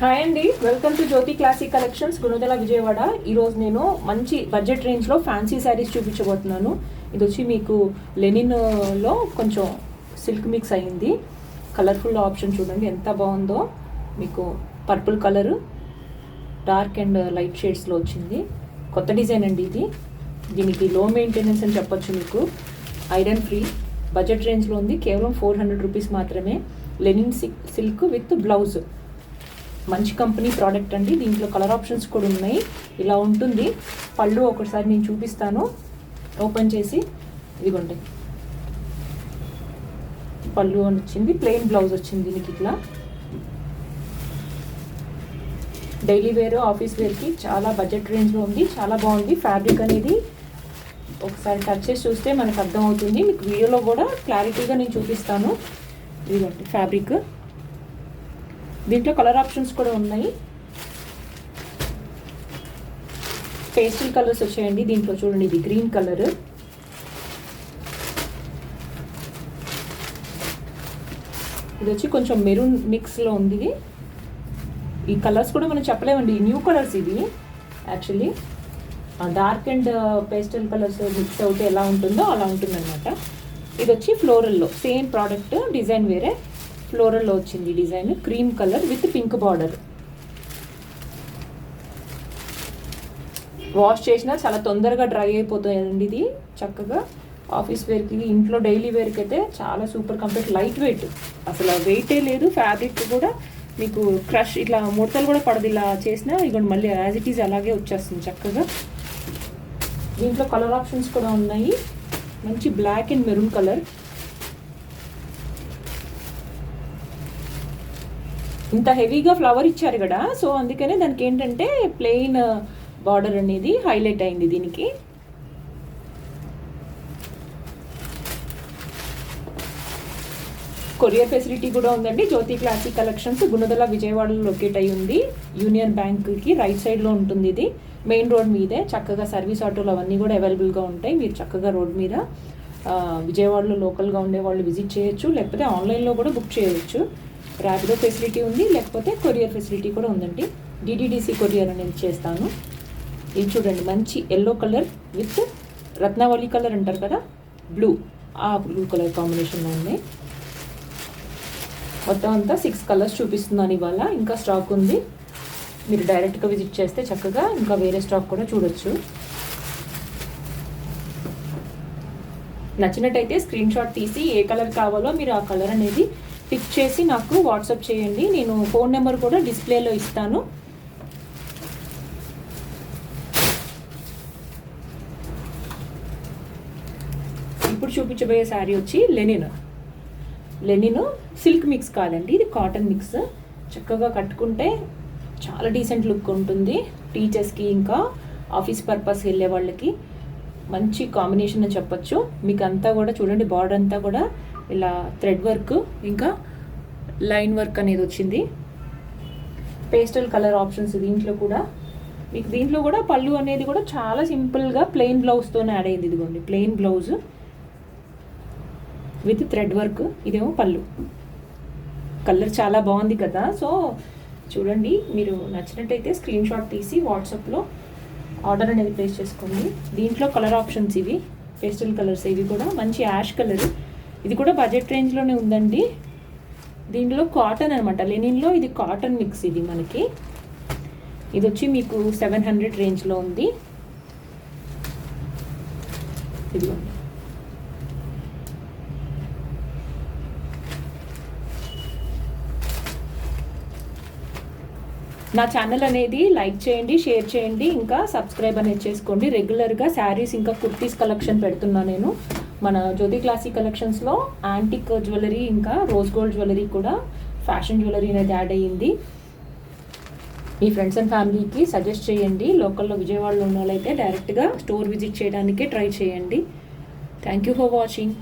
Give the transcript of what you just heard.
Hi అండి. Welcome to Jyothi classic collections Gunadala Vijayawada. ఈరోజు నేను మంచి బడ్జెట్ రేంజ్లో ఫ్యాన్సీ శారీస్ చూపించబోతున్నాను. ఇది వచ్చి మీకు లెనిన్లో uh, కొంచెం సిల్క్ మిక్స్ అయింది కలర్ఫుల్ ఆప్షన్ చూడండి ఎంత బాగుందో. మీకు purple colour dark and light షేడ్స్లో వచ్చింది. కొత్త డిజైన్ అండి ఇది. దీనికి లో మెయింటెనెన్స్ అని చెప్పొచ్చు మీకు. ఐరన్ ఫ్రీ బడ్జెట్ రేంజ్లో ఉంది. కేవలం ఫోర్ హండ్రెడ్ రూపీస్ మాత్రమే. లెనిన్ సిల్క్ విత్ బ్లౌజ్ మంచి కంపెనీ ప్రోడక్ట్ అండి. దీంట్లో కలర్ ఆప్షన్స్ కూడా ఉన్నాయి. ఇలా ఉంటుంది. పళ్ళు ఒకసారి నేను చూపిస్తాను. ఓపెన్ చేసి ఇదిగోండి. పళ్ళు అని వచ్చింది. ప్లెయిన్ బ్లౌజ్ వచ్చింది దీనికి ఇట్లా. డైలీ వేర్ ఆఫీస్ వేర్కి చాలా బడ్జెట్ రేంజ్లో ఉంది. చాలా బాగుంది. ఫ్యాబ్రిక్ అనేది ఒకసారి టచ్ చేసి చూస్తే మనకు అర్థమవుతుంది మీకు వీడియోలో కూడా క్లారిటీగా నేను చూపిస్తాను. ఇదిగోండి ఫ్యాబ్రిక్. దీంట్లో కలర్ ఆప్షన్స్ కూడా ఉన్నాయి. పేస్టల్ కలర్స్ వచ్చాయండి. దీంట్లో చూడండి ఇది గ్రీన్ కలర్ ఇది వచ్చి కొంచెం మెరూన్ మిక్స్లో ఉంది. ఇది ఈ కలర్స్ కూడా మనం చెప్పలేమండి. న్యూ కలర్స్ ఇవి actually dark and pastel colours mix అవుతే ఎలా ఉంటుందో అలా ఉంటుందన్నమాట. ఇది వచ్చి ఫ్లోరల్లో సేమ్ ప్రోడక్ట్ డిజైన్ వేరే. ఫ్లోరల్లో వచ్చింది design. Cream colour with pink border. Wash చేసినా చాలా తొందరగా డ్రై అయిపోతుందండి ఇది. చక్కగా ఆఫీస్ వేర్కి ఇంట్లో డైలీ వేర్కి అయితే చాలా సూపర్ కంప్లీట్ లైట్ వెయిట్. అసలు వెయిటే లేదు ఫ్యాబ్రిక్ కూడా మీకు క్రష్ ఇట్లా ముడతలు కూడా పడదు ఇలా చేసినా ఇగోండి మళ్ళీ యాజ్ ఇట్ ఈజ్ అలాగే వచ్చేస్తుంది చక్కగా. దీంట్లో కలర్ ఆప్షన్స్ కూడా ఉన్నాయి. మంచి బ్లాక్ అండ్ మెరూన్ కలర్ ఇంత హెవీగా ఫ్లవర్ ఇచ్చారు కదా సో అందుకనే దానికి ఏంటంటే ప్లెయిన్ బార్డర్ uh, అనేది హైలైట్ అయింది దీనికి. కొరియర్ ఫెసిలిటీ కూడా ఉందండి. జ్యోతి క్లాసిక్ కలెక్షన్స్ గుణదల విజయవాడలో లొకేట్ అయి ఉంది. యూనియన్ బ్యాంక్కి రైట్ సైడ్లో ఉంటుంది ఇది. మెయిన్ రోడ్ మీదే చక్కగా సర్వీస్ ఆటోలు అవన్నీ కూడా అవైలబుల్గా ఉంటాయి. మీరు చక్కగా రోడ్ మీద uh, విజయవాడలో లోకల్గా ఉండే వాళ్ళు విజిట్ చేయొచ్చు. లేకపోతే ఆన్లైన్లో కూడా బుక్ చేయొచ్చు. ర్యాపిడో ఫెసిలిటీ ఉంది లేకపోతే కొరియర్ ఫెసిలిటీ కూడా ఉందండి. డిడిడిసి కొరియర్ అనేది చేస్తాను. ఇది చూడండి మంచి ఎల్లో కలర్ విత్ రత్నావళి కలర్ అంటారు కదా బ్లూ ఆ బ్లూ కలర్ కాంబినేషన్లో ఉంది మొత్తం అంతా సిక్స్ కలర్స్ చూపిస్తున్నాను ఇవాళ. ఇంకా స్టాక్ ఉంది. మీరు డైరెక్ట్గా విజిట్ చేస్తే చక్కగా ఇంకా వేరే స్టాక్ కూడా చూడొచ్చు. నచ్చినట్టయితే స్క్రీన్ షాట్ తీసి ఏ కలర్ కావాలో మీరు ఆ కలర్ అనేది పిక్ చేసి నాకు వాట్సాప్ చేయండి. నేను ఫోన్ నెంబర్ కూడా డిస్ప్లేలో ఇస్తాను. ఇప్పుడు చూపించబోయే శారీ వచ్చి లెనిన్. లెనిన్ సిల్క్ మిక్స్ కాదండి. ఇది కాటన్ మిక్స్. చక్కగా కట్టుకుంటే చాలా డీసెంట్ లుక్ ఉంటుంది. టీచర్స్కి ఇంకా ఆఫీస్ పర్పస్ వెళ్ళే వాళ్ళకి మంచి కాంబినేషన్ అని చెప్పొచ్చు. మీకు అంతా కూడా చూడండి బార్డర్ అంతా కూడా ఇలా థ్రెడ్ వర్క్ ఇంకా లైన్ వర్క్ అనేది వచ్చింది. పేస్టల్ కలర్ ఆప్షన్స్ దీంట్లో కూడా. మీకు దీంట్లో కూడా పళ్ళు అనేది కూడా చాలా సింపుల్గా ప్లెయిన్ బ్లౌజ్తోనే యాడ్ అయింది ఇదిగోండి plain blouse. With thread work ఇదేమో పళ్ళు. కలర్ చాలా బాగుంది కదా సో చూడండి మీరు నచ్చినట్టయితే స్క్రీన్ షాట్ తీసి వాట్సాప్లో ఆర్డర్ అనేది ప్లేస్ చేసుకోండి. దీంట్లో కలర్ ఆప్షన్స్ ఇవి పేస్టల్ కలర్స్ ఇవి కూడా. మంచి యాష్ కలర్. ఇది కూడా బడ్జెట్ రేంజ్లోనే ఉందండి. దీంట్లో కాటన్ అనమాట లెనిన్లో ఇది కాటన్ మిక్స్ ఇది మనకి. ఇది వచ్చి మీకు సెవెన్ హండ్రెడ్ రేంజ్లో ఉంది. ఇదిగోండి. నా ఛానల్ అనేది లైక్ చేయండి షేర్ చేయండి ఇంకా సబ్స్క్రైబ్ అనేది చేసుకోండి. రెగ్యులర్గా శారీస్ ఇంకా కుర్తీస్ కలెక్షన్ పెడుతున్నా నేను. మన జ్యోతి క్లాసిక్ కలెక్షన్స్లో యాంటిక్ జ్యువెలరీ ఇంకా రోజ్ గోల్డ్ జ్యువెలరీ కూడా ఫ్యాషన్ జ్యువెలరీ అనేది యాడ్ అయ్యింది. మీ ఫ్రెండ్స్ అండ్ ఫ్యామిలీకి సజెస్ట్ చేయండి. లోకల్లో విజయవాడలో ఉన్న వాళ్ళైతే డైరెక్ట్గా స్టోర్ విజిట్ చేయడానికే ట్రై చేయండి. Thank you for watching